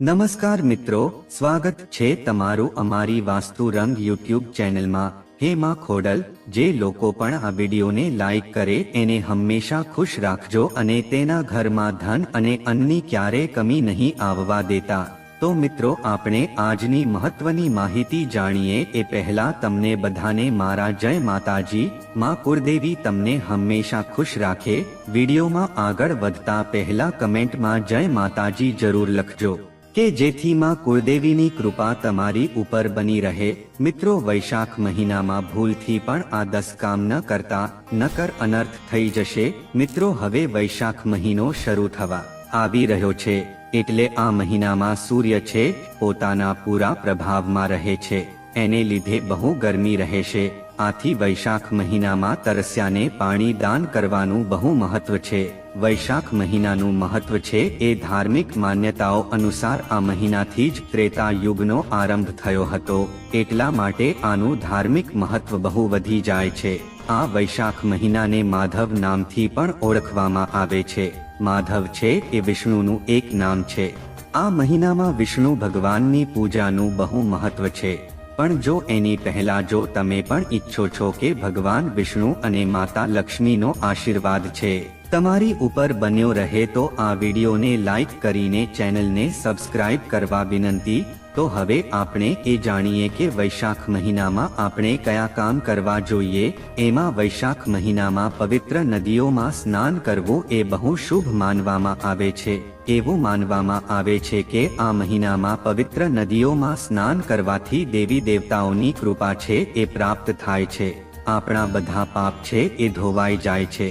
નમસ્કાર મિત્રો, સ્વાગત છે તમારું અમારી વાસ્તુ રંગ યુટ્યુબ ચેનલમાં. હે માં ખોડલ, જે લોકો પણ આ વિડીયોને લાઈક કરે, એને હંમેશા ખુશ રાખજો અને તેના ઘરમાં ધન અને અન્નની ક્યારે કમી નહીં આવવા દેતા. તો મિત્રો, આપણે આજની મહત્વની માહિતી જાણીએ. એ પહેલા તમને બધાને મારા જય માતાજી, માં કુરદેવી તમને હંમેશા ખુશ રાખે. વિડીયોમાં આગળ વધતા પહેલા કમેન્ટમાં જય માતાજી જરૂર લખજો. કે જેથી માં કુળદેવીની કૃપા તમારી ઉપર બની રહે. મિત્રો, વૈશાખ મહિનામાં ભૂલથી પણ આ દસ કામ ન કરતા, નકર અનર્થ થઈ જશે. મિત્રો, હવે વૈશાખ મહિનો શરૂ થવા આવી રહ્યો છે, એટલે આ મહિનામાં સૂર્ય છે, પોતાના પૂરા પ્રભાવમાં રહે છે. એને લીધે બહુ ગરમી રહેશે. આથી વૈશાખ મહિનામાં તરસ્યાને પાણી દાન કરવાનું બહુ મહત્વ છે. વૈશાખ મહિનાનું મહત્વ છે એ ધાર્મિક માન્યતાઓ અનુસાર આ મહિનાથી જ ત્રેતા યુગનો આરંભ થયો હતો. એટલા માટે આનું ધાર્મિક મહત્વ બહુ વધી જાય છે. આ વૈશાખ મહિનાને માધવ નામથી પણ ઓળખવામાં આવે છે. માધવ છે એ વિષ્ણુનું એક નામ છે. આ મહિનામાં વિષ્ણુ ભગવાનની પૂજાનું બહુ મહત્વ છે. પણ જો એની પહેલા જો તમે પણ ઈચ્છો છો કે ભગવાન વિષ્ણુ અને માતા લક્ષ્મીનો આશીર્વાદ છે, તમારી ઉપર બન્યો રહે તો આ વિડીયોને લાઈક કરીને ચેનલને સબસ્ક્રાઇબ કરવા વિનંતી, તો હવે આપણે એ જાણીએ કે વૈશાખ મહિનામાં આપણે કયા કામ કરવા જોઈએ, એમાં વૈશાખ મહિનામાં પવિત્ર નદીઓમાં સ્નાન કરવું એ બહુ શુભ માનવામાં આવે છે. એવું માનવામાં આવે છે કે આ મહિનામાં પવિત્ર નદીઓમાં સ્નાન કરવાથી દેવી દેવતાઓની કૃપા છે એ પ્રાપ્ત થાય છે. આપણા બધા પાપ છે એ ધોવાઈ જાય છે.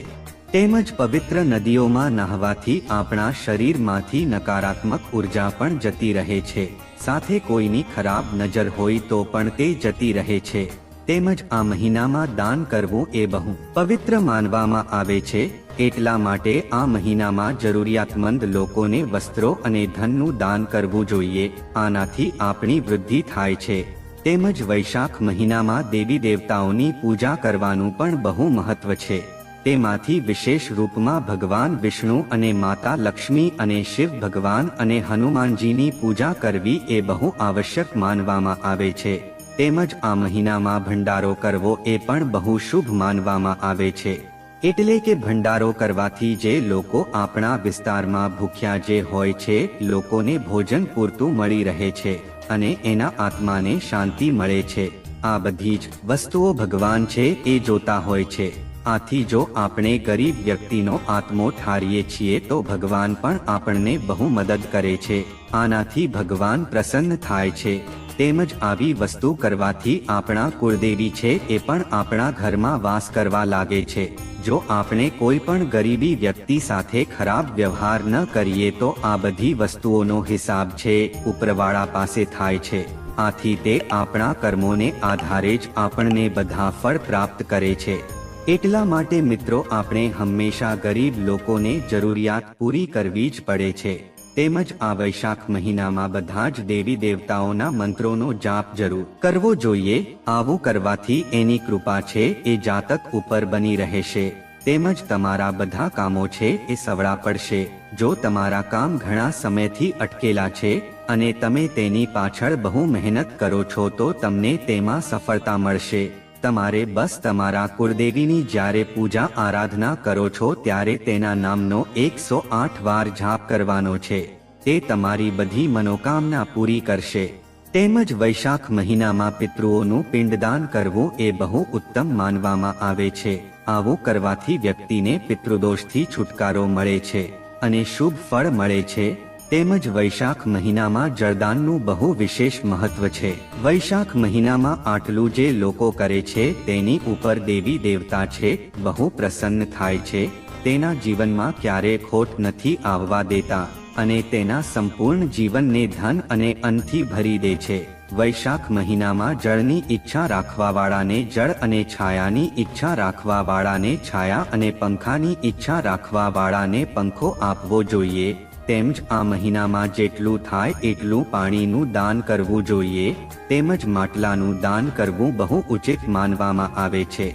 તેમજ પવિત્ર નદીઓમાં નહાવાથી આપણા શરીરમાંથી નકારાત્મક ઊર્જા પણ જતી રહે છે. સાથે કોઈની ખરાબ નજર હોય તો પણ તે જતી રહે છે. તેમજ આ મહિનામાં દાન કરવું એ બહુ પવિત્ર માનવામાં આવે છે. એટલા માટે આ મહિનામાં જરૂરિયાતમંદ લોકોને વસ્ત્રો અને ધનનું દાન કરવું જોઈએ. આનાથી આપણી વૃદ્ધિ થાય છે. તેમજ વૈશાખ મહિનામાં દેવી દેવતાઓની પૂજા કરવાનું પણ બહુ મહત્વ છે. તેમાંથી વિશેષ રૂપમાં ભગવાન વિષ્ણુ અને માતા લક્ષ્મી અને શિવ ભગવાન અને હનુમાનજીની પૂજા કરવી એ બહુ આવશ્યક માનવામાં આવે છે. તેમજ આ મહિનામાં ભંડારો કરવો એ પણ બહુ શુભ માનવામાં આવે છે. એટલે કે ભંડારો કરવાથી જે લોકો આપણા વિસ્તારમાં ભૂખ્યા જે હોય છે, લોકોને ભોજન પૂરતું મળી રહે છે અને એના આત્માને શાંતિ મળે છે. આ બધી જ વસ્તુઓ ભગવાન છે એ જોતા હોય છે. આથી જો આપણે ગરીબ વ્યક્તિનો આત્મો ઠારીએ છીએ તો ભગવાન પણ આપણને બહુ મદદ કરે છે. આનાથી ભગવાન પ્રસન્ન થાય છે. તેમજ આવી વસ્તુ કરવાથી આપણા કુળદેવી છે એ પણ આપણા ઘરમાં વાસ કરવા લાગે છે. જો આપણે કોઈ પણ ગરીબી વ્યક્તિ સાથે ખરાબ વ્યવહાર ન કરીએ તો આ બધી વસ્તુઓનો હિસાબ છે, ઉપરવાળા પાસે થાય છે. આથી તે આપણા કર્મોને આધારે જ આપણને બધા ફળ પ્રાપ્ત કરે છે. એટલા માટે મિત્રો, આપણે હંમેશા ગરીબ લોકોને જરૂરિયાત પૂરી કરવી જ પડે છે. તેમજ આ વૈશાખ મહિનામાં બધા જ દેવી દેવતાઓના મંત્રોનો જાપ જરૂર કરવો જોઈએ. આવું કરવાથી એની કૃપા છે, એ જાતક ઉપર બની રહેશે. તેમજ તમારા બધા કામો છે, એ સવળા પડશે. જો તમારા કામ ઘણા સમયથી અટકેલા છે, અને તમે તેની પાછળ બહુ મહેનત કરો છો, તો તમને તેમાં સફળતા મળશે. તમારે બસ તમારા કુળદેવીની જ્યારે પૂજા આરાધના કરો છો ત્યારે તેના નામનો એકસો આઠ વાર જાપ કરવાનો છે. તે તમારી બધી મનોકામના પૂરી કરશે. તેમજ વૈશાખ મહિનામાં પિતૃઓનું પિંડદાન કરવું એ બહુ ઉત્તમ માનવામાં આવે છે. આવું કરવાથી વ્યક્તિને પિતૃદોષથી છુટકારો મળે છે. અને શુભ ફળ મળે છે. તેમજ વૈશાખ મહિનામાં જળદાનનું બહુ વિશેષ મહત્વ છે. વૈશાખ મહિનામાં આટલું જે લોકો કરે છે, તેની ઉપર દેવી દેવતા છે, બહુ પ્રસન્ન થાય છે. તેના જીવનમાં ક્યારે ખોટ નથી આવવા દેતા અને તેના સંપૂર્ણ જીવનને ધન અને અન્નથી ભરી દે છે. વૈશાખ મહિનામાં જળની ઈચ્છા રાખવાવાળાને જળ અને છાયાની ઈચ્છા રાખવાવાળાને છાયા અને પંખાની ઈચ્છા રાખવાવાળાને પંખો આપવો જોઈએ. તેમજ આ મહિનામાં જેટલું થાય એટલું પાણીનું દાન કરવું જોઈએ, તેમજ માટલાનું દાન કરવું બહુ ઉચિત માનવામાં આવે છે.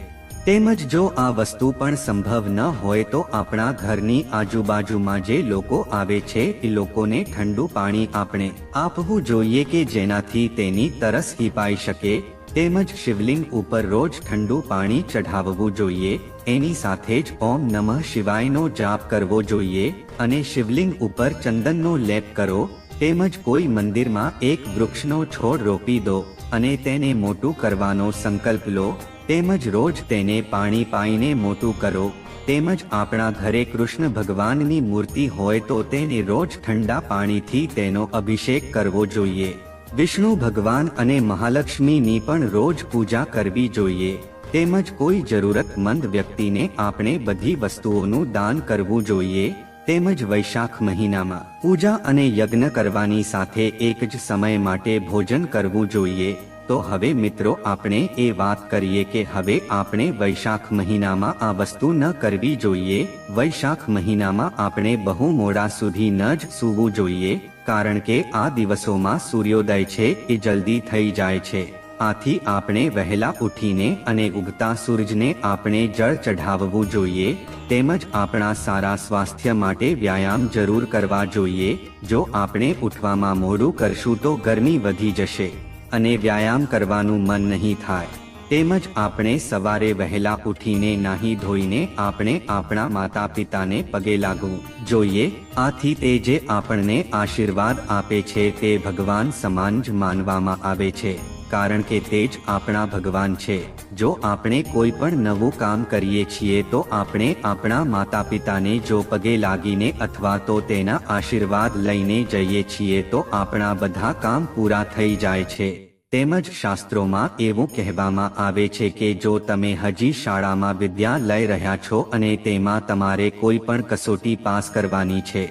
તેમજ જો આ વસ્તુ પણ સંભવ ન હોય તો આપણા ઘરની આજુબાજુમાં જે લોકો આવે છે, એ લોકોને ઠંડુ પાણી આપણે આપવું જોઈએ કે જેનાથી તેની તરસ હિપાઈ શકે, તેમજ શિવલિંગ ઉપર રોજ ઠંડુ પાણી ચઢાવવું જોઈએ, એની સાથે જ ઓમ નમઃ શિવાયનો જાપ કરવો જોઈએ અને શિવલિંગ ઉપર ચંદનનો લેપ કરો, તેમજ કોઈ મંદિરમાં એક વૃક્ષનો છોડ રોપી દો, અને તેને મોટું કરવાનો સંકલ્પ લો, તેમજ રોજ તેને પાણી પાઈને મોટું કરો, તેમજ આપણા ઘરે કૃષ્ણ ભગવાનની મૂર્તિ હોય તો તેને રોજ ઠંડા પાણીથી તેનો અભિષેક કરવો જોઈએ. વિષ્ણુ ભગવાન અને મહાલક્ષ્મીની પણ રોજ પૂજા કરવી જોઈએ. તેમજ કોઈ જરૂરતમંદ વ્યક્તિને આપણે બધી વસ્તુઓનું દાન કરવું જોઈએ. તેમજ વૈશાખ મહિનામાં પૂજા અને યજ્ઞ કરવાની સાથે એક જ સમય માટે ભોજન કરવું જોઈએ. તો હવે મિત્રો, આપણે એ વાત કરીએ કે હવે આપણે વૈશાખ મહિનામાં આ વસ્તુ ન કરવી જોઈએ. વૈશાખ મહિનામાં આપણે બહુ મોડા સુધી ન જ સૂવું જોઈએ, કારણ કે આ દિવસોમાં સૂર્યોદય છે એ જલ્દી થઈ જાય છે. આથી આપણે વહેલા ઉઠીને અને ઉગતા સૂરજને આપણે જળ ચઢાવવું જોઈએ, તેમજ આપણા સારા સ્વાસ્થ્ય માટે વ્યાયામ જરૂર કરવા જોઈએ. જો આપણે ઉઠવામાં મોડું કરશું તો ગરમી વધી જશે અને વ્યાયામ કરવાનું મન નહીં થાય. તેમજ આપણે સવારે વહેલા ઉઠીને નાહી ધોઈને આપણે આપણા માતા પિતાને પગે લાગવું જોઈએ. આથી તે જે આપણને આશીર્વાદ આપે છે તે ભગવાન સમાન જ માનવામાં આવે છે. કારણ કે તે જ આપણા ભગવાન છે. જો આપણે કોઈ પણ નવું કામ કરીએ છીએ તો આપણે આપણા માતા પિતાને જો પગે લાગીને અથવા તો તેના આશીર્વાદ લઈને જઈએ છીએ તો આપણા બધા કામ પૂરા થઈ જાય છે. તેમજ શાસ્ત્રોમાં એવું કહેવામાં આવે છે કે જો તમે હજી શાળામાં વિદ્યા લઈ રહ્યા છો અને તેમાં તમારે કોઈ પણ કસોટી પાસ કરવાની છે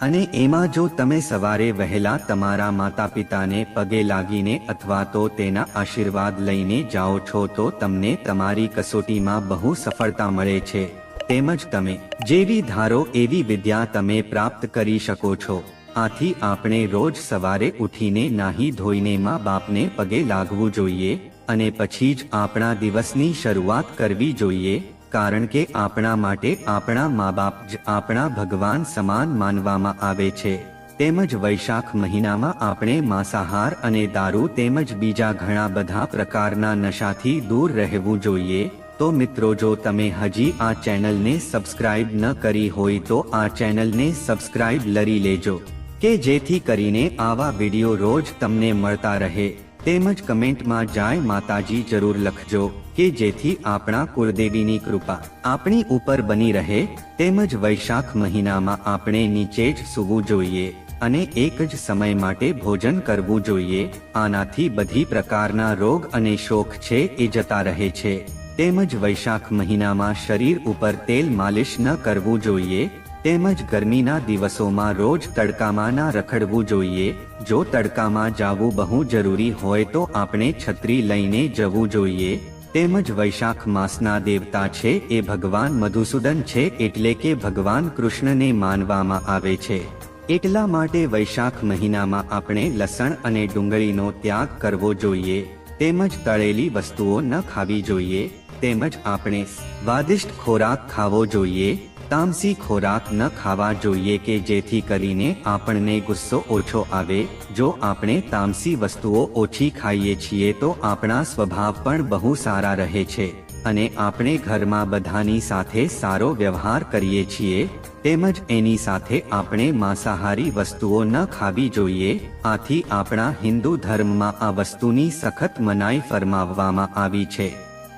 અને એમાં જો તમે સવારે વહેલા તમારા માતા પિતાને પગે લાગીને અથવા તો તેના આશીર્વાદ લઈને જાઓ છો તો તમને તમારી કસોટીમાં બહુ સફળતા મળે છે. તેમજ તમે જેવી ધારો એવી વિદ્યા તમે પ્રાપ્ત કરી શકો છો. આથી આપણે રોજ સવારે ઉઠીને નાહી ધોઈને મા બાપને પગે લાગવું જોઈએ અને પછી જ આપણા દિવસની શરૂઆત કરવી જોઈએ. કારણ કે આપણા માટે આપણા મા બાપ જ આપણા ભગવાન સમાન માનવામાં આવે છે. તેમજ વૈશાખ મહિનામાં આપણે માંસાહાર અને દારૂ તેમજ બીજા ઘણા બધા પ્રકારના નશાથી દૂર રહેવું જોઈએ. તો મિત્રો જો તમે હજી આ ચેનલને સબસ્ક્રાઇબ ન કરી હોય તો આ ચેનલને સબસ્ક્રાઇબ લરી લેજો. કે જેથી કરીને આવા વીડિયો રોજ તમને મળતા રહે. તેમજ કમેન્ટમાં જાય માતાજી જરૂર લખજો કે જેથી આપણા કુળદેવીની કૃપા આપણી ઉપર બની રહે તેમજ વૈશાખ મહિનામાં આપણે નીચે જ સૂવું જોઈએ અને એક જ સમય માટે ભોજન કરવું જોઈએ. આનાથી બધી પ્રકારના રોગ અને શોખ છે એ જતા રહે છે. તેમજ વૈશાખ મહિનામાં શરીર ઉપર તેલ માલિશ ન કરવું જોઈએ તેમજ ગરમીના દિવસોમાં રોજ તડકામાં ના રખડવું જોઈએ. જો તડકામાં જાવું બહુ જરૂરી હોય તો આપણે છત્રી લઈને જવું જોઈએ. તેમજ વૈશાખ માસના દેવતા છે એ ભગવાન મધુસૂદન છે એટલે કે ભગવાન કૃષ્ણને માનવામાં આવે છે. એટલા માટે વૈશાખ મહિનામાં આપણે લસણ અને ડુંગળીનો ત્યાગ કરવો જોઈએ. તેમજ તળેલી વસ્તુઓ ન ખાવી જોઈએ. તેમજ આપણે સ્વાદિષ્ટ ખોરાક ખાવો જોઈએ. તામસી ખોરાક ન ખાવા જોઈએ કે જેથી કરીને આપણને ગુસ્સો ઓછો આવે. જો આપણે તામસી વસ્તુઓ ઓછી ખાઈએ છીએ તો આપણા સ્વભાવ પણ બહુ સારા રહે છે અને આપણે ઘરમાં બધાની સાથે સારો વ્યવહાર કરીએ છીએ, તેમજ એની સાથે આપણે માંસાહારી વસ્તુઓ ન ખાવી જોઈએ. આથી આપણા હિન્દુ ધર્મમાં આ વસ્તુની સખત મનાઈ ફરમાવવામાં આવી છે.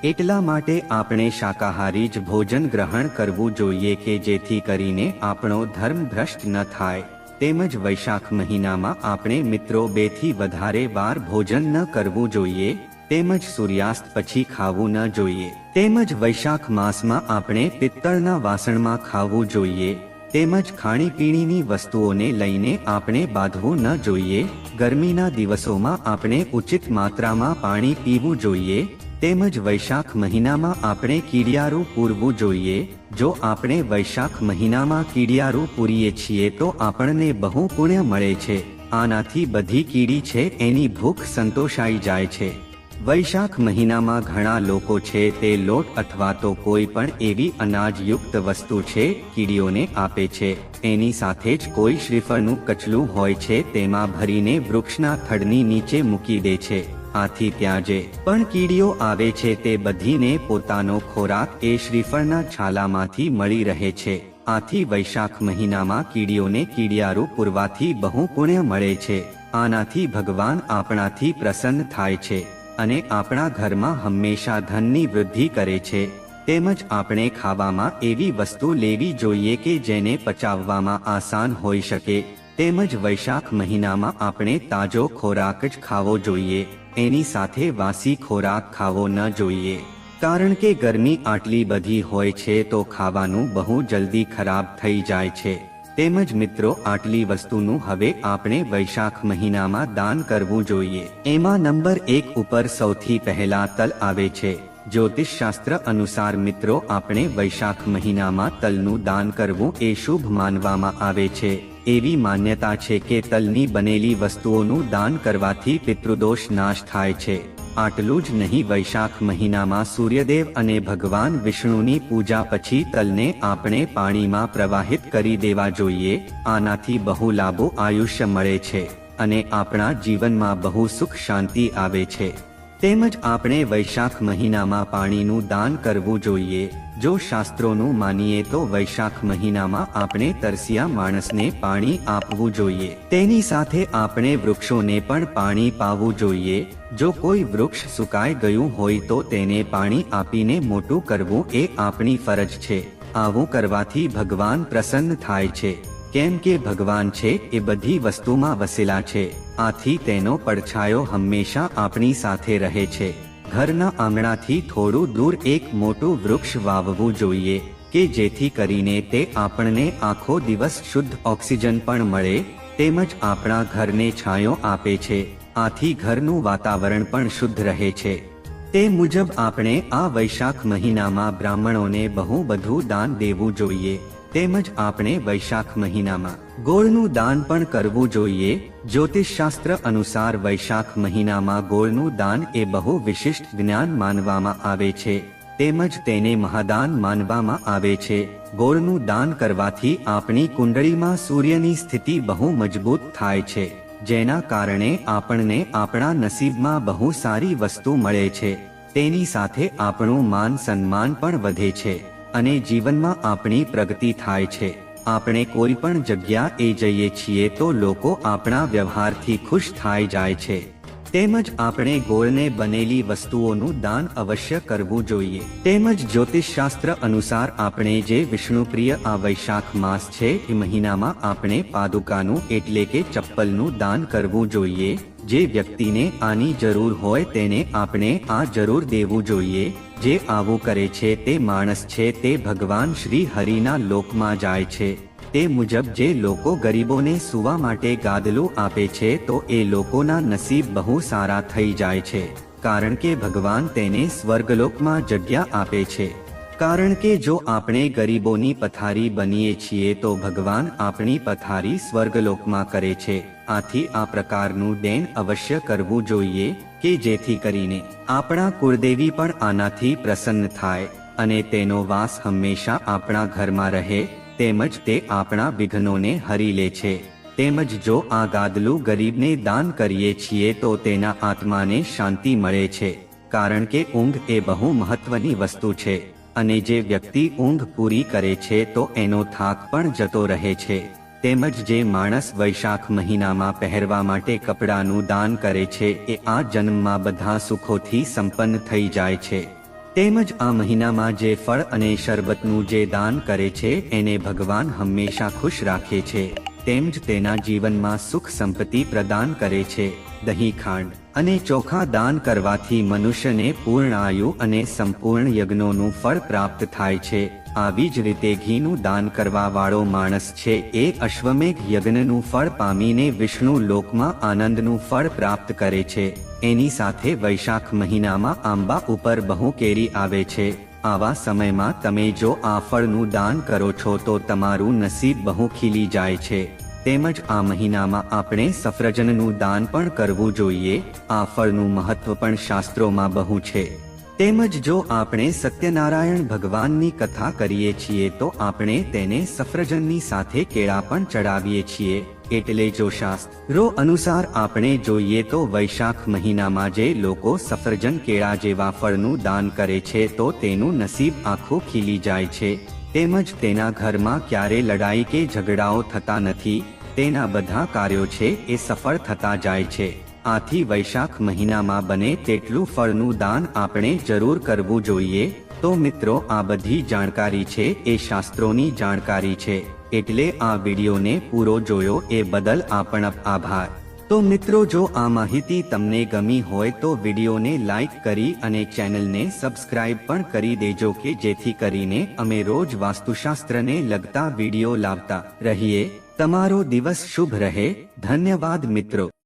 એટલા માટે આપણે શાકાહારી જ ભોજન ગ્રહણ કરવું જોઈએ કે જેથી કરીને આપણો ધર્મ ભ્રષ્ટ ન થાય. તેમજ વૈશાખ મહિનામાં આપણે મિત્રો બેથી વધારે વાર ભોજન ન કરવું જોઈએ, તેમજ સૂર્યાસ્ત પછી ખાવું ન જોઈએ. તેમજ વૈશાખ માસમાં આપણે પિત્તળના વાસણમાં ખાવું જોઈએ, તેમજ ખાણીપીણીની વસ્તુઓને લઈને આપણે બાંધવું ન જોઈએ. ગરમીના દિવસોમાં આપણે ઉચિત માત્રામાં પાણી પીવું જોઈએ તેમજ વૈશાખ મહિનામાં આપણે કીડિયારું પૂરવું જોઈએ. જો આપણે વૈશાખ મહિનામાં કીડિયારું પૂરીએ છીએ તો આપણને બહુ પુણ્ય મળે છે. આનાથી બધી કીડી છે એની ભૂખ સંતોષાઈ જાય છે. વૈશાખ મહિનામાં ઘણા લોકો છે તે લોટ અથવા તો કોઈ પણ એવી અનાજયુક્ત વસ્તુ છે કીડીઓને આપે છે. એની સાથે જ કોઈ શ્રીફળનું કચલું હોય છે તેમાં ભરીને વૃક્ષના થડની નીચે મૂકી દે છે. આથી ત્યાં જે પણ કીડીઓ આવે છે તે બધીને પોતાનો ખોરાક એ શ્રીફળના છાલામાંથી મળી રહે છે. આથી વૈશાખ મહિનામાં કીડીઓને કીડિયારું પૂરવાથી બહુ પુણ્ય મળે છે. આનાથી ભગવાન આપણાથી પ્રસન્ન થાય છે અને આપણા ઘરમાં હંમેશા ધનની વૃદ્ધિ કરે છે. તેમજ આપણે ખાવામાં એવી વસ્તુ લેવી જોઈએ કે જેને પચાવવામાં આસાન હોઈ શકે. તેમજ વૈશાખ મહિનામાં આપણે તાજો ખોરાક જ ખાવો જોઈએ. એની સાથે વાસી ખોરાક ખાવો ન જોઈએ. કારણ કે ગરમી આટલી બધી હોય છે તો ખાવાનું બહુ જલ્દી ખરાબ થઈ જાય છે. તેમજ મિત્રો, આટલી વસ્તુનું હવે આપણે વૈશાખ મહિનામાં દાન કરવું જોઈએ. એમાં નંબર એક ઉપર સૌથી પહેલા તલ આવે છે. જ્યોતિષ શાસ્ત્ર અનુસાર મિત્રો, આપણે વૈશાખ મહિનામાં તલનું દાન કરવું એ શુભ માનવામાં આવે છે. એવી માન્યતા છે કે તલની બનેલી વસ્તુઓનું દાન કરવાથી પિતૃદોષ નાશ થાય છે. આટલું જ નહીં, વૈશાખ મહિનામાં સૂર્યદેવ અને ભગવાન વિષ્ણુની પૂજા પછી તલને આપણે પાણીમાં પ્રવાહિત કરી દેવા જોઈએ. આનાથી બહુ લાભો આયુષ્ય મળે છે અને આપણા જીવનમાં બહુ સુખ શાંતિ આવે છે. તેમજ આપણે વૈશાખ મહિનામાં પાણીનું દાન કરવું જોઈએ. જો શાસ્ત્રોનું માનીએ તો વૈશાખ મહિનામાં આપણે તરસિયા માણસને પાણી આપવું જોઈએ. તેની સાથે આપણે વૃક્ષોને પણ પાણી પાવું જોઈએ. જો કોઈ વૃક્ષ સુકાઈ ગયું હોય તો તેને પાણી આપીને મોટું કરવું એ આપણી ફરજ છે. આવું કરવાથી ભગવાન પ્રસન્ન થાય છે. કેમ કે ભગવાન છે એ બધી વસ્તુમાં વસેલા છે. આથી તેનો પડછાયો હંમેશા આપણી સાથે રહે છે. ઘરના આંગણાથી થોડું દૂર એક મોટું વૃક્ષ વાવવું જોઈએ, કે જેથી કરીને તે આપણને આખો દિવસ શુદ્ધ ઓક્સિજન પણ મળે, તેમજ આપણા ઘરને છાંયો આપે છે. આથી ઘરનું વાતાવરણ પણ શુદ્ધ રહે છે. તે મુજબ આપણે આ વૈશાખ મહિનામાં બ્રાહ્મણોને બહુ બધું દાન દેવું જોઈએ. તેમજ આપણે વૈશાખ મહિનામાં ગોળનું દાન પણ કરવું જોઈએ. જ્યોતિષ શાસ્ત્ર અનુસાર વૈશાખ મહિનામાં ગોળનું દાન એ બહુ વિશિષ્ટ જ્ઞાન માનવામાં આવે છે. તેમજ તેને મહાદાન માનવામાં આવે છે. ગોળનું દાન કરવાથી આપણી કુંડળીમાં સૂર્યની સ્થિતિ બહુ મજબૂત થાય છે. જેના કારણે આપણને આપણા નસીબમાં બહુ સારી વસ્તુ મળે છે. તેની સાથે આપણું માન સન્માન પણ વધે છે. અને જીવનમાં આપણી પ્રગતિ થાય છે. આપણે કોઈ પણ જગ્યા એ જઈએ છીએ તો લોકો આપણા વ્યવહારથી ખુશ થાય જાય છે. તેમજ આપણે ગોળને બનેલી વસ્તુઓનું દાન અવશ્ય કરવું જોઈએ. તેમજ જ્યોતિષ શાસ્ત્ર અનુસાર આપણે જે વિષ્ણુપ્રિય આ વૈશાખ માસ છે એ મહિનામાં આપણે પાદુકાનું એટલે કે ચપ્પલનું દાન કરવું જોઈએ. જે વ્યક્તિને આની જરૂર હોય તેને આપણે આ જરૂર દેવું જોઈએ. જે આવું કરે છે તે માણસ છે તે ભગવાન શ્રી હરિના લોકમાં જાય છે. તે મુજબ જે લોકો ગરીબોને સુવા માટે ગાદલું આપે છે તો એ લોકોના નસીબ બહુ સારા થઈ જાય છે. કારણ કે ભગવાન તેને સ્વર્ગલોકમાં જગ્યા આપે છે. કારણ કે જો આપણે ગરીબોની પથારી બનીએ છીએ તો ભગવાન આપણી પથારી સ્વર્ગલોકમાં કરે છે. આથી આ પ્રકારનું દેન અવશ્ય કરવું જોઈએ. કે જેથી કરીને આપણા કુળદેવી પણ આનાથી પ્રસન્ન થાય અને તેનો વાસ હંમેશા આપણા ઘરમાં રહે, તેમજ તે આપણા વિઘ્નોને હરી લે છે. તેમજ જો આ ગાદલું ગરીબને દાન કરીએ છીએ તો તેના આત્માને શાંતિ મળે છે, કારણ કે ઊંઘ એ બહુ મહત્વની વસ્તુ છે. અને જે વ્યક્તિ ઊંઘ પૂરી કરે છે તો એનો થાક પણ જતો રહે છે. તેમજ જે માણસ વૈશાખ મહિનામાં પહેરવા માટે કપડાનું દાન કરે છે, એ આ જન્મમાં બધા સુખોથી સંપન્ન થઈ જાય છે. તેમજ આ મહિનામાં જે ફળ અને શરબતનું જે દાન કરે છે, એને ભગવાન હંમેશા ખુશ રાખે છે. તેમજ તેના જીવનમાં સુખ સંપત્તિ પ્રદાન કરે છે. દહીં ખાંડ અને ચોખા દાન કરવાથી મનુષ્યને પૂર્ણ આયુ અને સંપૂર્ણ યજ્ઞોનું ફળ પ્રાપ્ત થાય છે. આવી જ રીતે ઘીનું દાન કરવા વાળો માણસ છે. એ અશ્વમેઘ યજ્ઞનું ફળ પામીને વિષ્ણુ લોકમાં આનંદનું ફળ પ્રાપ્ત કરે છે. એની સાથે વૈશાખ મહિનામાં આંબા ઉપર બહુ કેરી આવે છે. આવા સમયમાં તમે જો આ ફળનું દાન કરો છો તો તમારું નસીબ બહુ ખીલી જાય છે. તેમજ આ મહિનામાં આપણે સફરજનનું દાન પણ કરવું જોઈએ. આ ફળનું મહત્વ પણ શાસ્ત્રોમાં બહુ છે. તેમજ જો આપણે સત્યનારાયણ ભગવાનની કથા કરીએ છીએ તો આપણે તેને સફરજનની સાથે કેળા પણ ચડાવીએ છીએ. એટલે જો શાસ્ત્રો અનુસાર આપણે જોઈએ તો વૈશાખ મહિનામાં જે લોકો સફરજન કેળા જેવા ફળનું દાન કરે છે તો તેનું નસીબ આખું ખીલી જાય છે. તેમજ તેના ઘરમાં ક્યારે લડાઈ કે ઝઘડાઓ થતા નથી. તેના બધા કાર્યો છે એ સફળ થતા જાય છે. આથી વૈશાખ મહિનામાં બને તેટલું ફળનું દાન આપણે જરૂર કરવું જોઈએ. તો મિત્રો, આ બધી જાણકારી છે, એ શાસ્ત્રોની જાણકારી છે, એટલે આ વિડીયોને પૂરો જોયો, એ બદલ આપણ આભાર. તો મિત્રો, જો આ માહિતી તમને ગમી હોય તો વિડીયોને લાઈક કરી અને ચેનલને સબસ્ક્રાઇબ પણ કરી દેજો કે જેથી કરીને અમે રોજ વાસ્તુશાસ્ત્રને લગતા વીડિયો લાવતા રહીએ. તમારો દિવસ શુભ રહે. ધન્યવાદ મિત્રો.